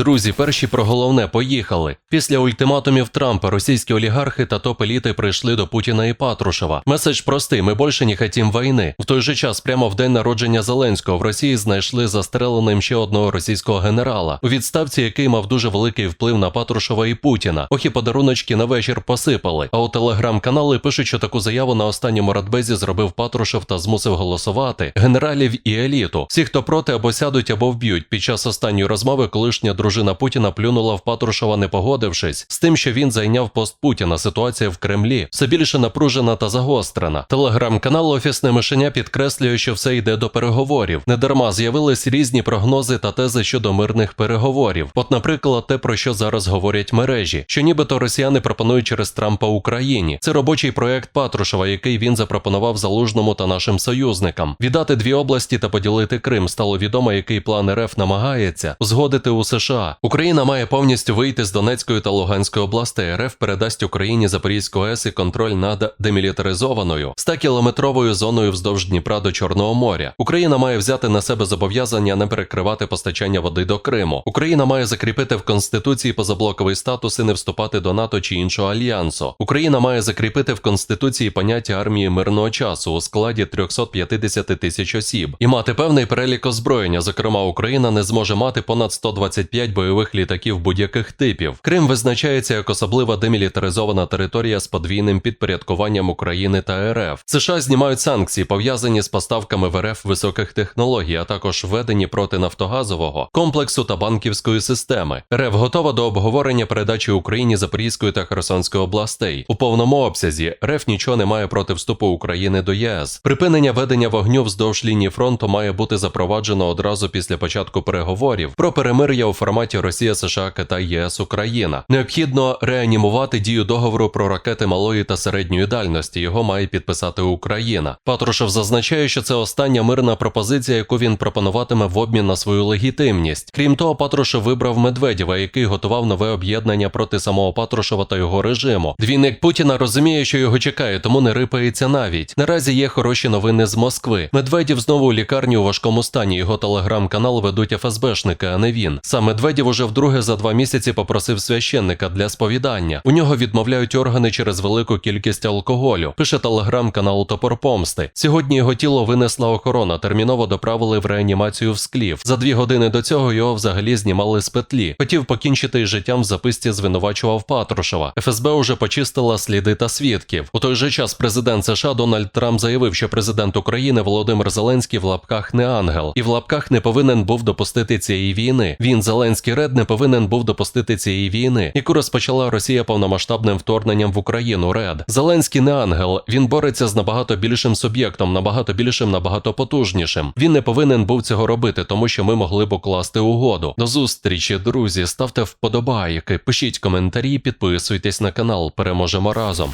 Друзі, перші про головне поїхали. Після ультиматумів Трампа російські олігархи та топ-еліти прийшли до Путіна і Патрушева. Меседж простий: ми більше не хотім війни. В той же час, прямо в день народження Зеленського, в Росії знайшли застреленим ще одного російського генерала, у відставці, який мав дуже великий вплив на Патрушева і Путіна. Ох і подаруночки на вечір посипали. А у телеграм-канали пишуть, що таку заяву на останньому радбезі зробив Патрушев та змусив голосувати генералів і еліту. Всі, хто проти, або сядуть, або вб'ють. Під час останньої розмови колишня дружина Путіна плюнула в Патрушева, не погодившись з тим, що він зайняв пост Путіна. Ситуація в Кремлі все більше напружена та загострена. Телеграм-канал Офісне мишеня підкреслює, що все йде до переговорів. Недарма з'явились різні прогнози та тези щодо мирних переговорів. От, наприклад, те, про що зараз говорять мережі, що нібито росіяни пропонують через Трампа Україні. Це робочий проект Патрушева, який він запропонував залужному та нашим союзникам. Віддати дві області та поділити Крим. Стало відомо, який план РФ намагається узгодити у США. Україна має повністю вийти з Донецької та Луганської областей. РФ передасть Україні Запорізьку АЕС і контроль над демілітаризованою 100-кілометровою зоною вздовж Дніпра до Чорного моря. Україна має взяти на себе зобов'язання не перекривати постачання води до Криму. Україна має закріпити в конституції позаблоковий статус і не вступати до НАТО чи іншого альянсу. Україна має закріпити в конституції поняття армії мирного часу у складі 350 тисяч осіб і мати певний перелік озброєння. Зокрема, Україна не зможе мати понад 125 бойових літаків будь-яких типів. Крим визначається як особлива демілітаризована територія з подвійним підпорядкуванням України та РФ. США знімають санкції, пов'язані з поставками в РФ високих технологій, а також введені проти нафтогазового комплексу та банківської системи. РФ готова до обговорення передачі Україні Запорізької та Херсонської областей у повному обсязі. РФ нічого не має проти вступу України до ЄС. Припинення ведення вогню вздовж лінії фронту має бути запроваджено одразу після початку переговорів про перемир'я у форматі Росія, США, Китай, ЄС, Україна. Необхідно реанімувати дію договору про ракети малої та середньої дальності. Його має підписати Україна. Патрушев зазначає, що це остання мирна пропозиція, яку він пропонуватиме в обмін на свою легітимність. Крім того, Патрушев вибрав Медведєва, який готував нове об'єднання проти самого Патрушева та його режиму. Двійник Путіна розуміє, що його чекає, тому не рипається навіть. Наразі є хороші новини з Москви. Медведєв знову у лікарні у важкому стані. Його телеграм-канал ведуть ФСБшники, а не він. Сам Медведєв уже вдруге за два місяці попросив священника для сповідання. У нього відмовляють органи через велику кількість алкоголю. Пише телеграм-канал Топор Помсти. Сьогодні його тіло винесла охорона. Терміново доправили в реанімацію в склів. За дві години до цього його взагалі знімали з петлі. Хотів покінчити із життям в записці звинувачував Патрушева. ФСБ уже почистила сліди та свідків. У той же час президент США Дональд Трамп заявив, що президент України Володимир Зеленський в лапках не ангел, і в лапках не повинен був допустити цієї війни. Він Зеленський Ред не повинен був допустити цієї війни, яку розпочала Росія повномасштабним вторгненням в Україну. Ред Зеленський не ангел. Він бореться з набагато більшим суб'єктом, набагато більшим, набагато потужнішим. Він не повинен був цього робити, тому що ми могли б укласти угоду. До зустрічі, друзі. Ставте вподобайки, пишіть коментарі, підписуйтесь на канал. Переможемо разом.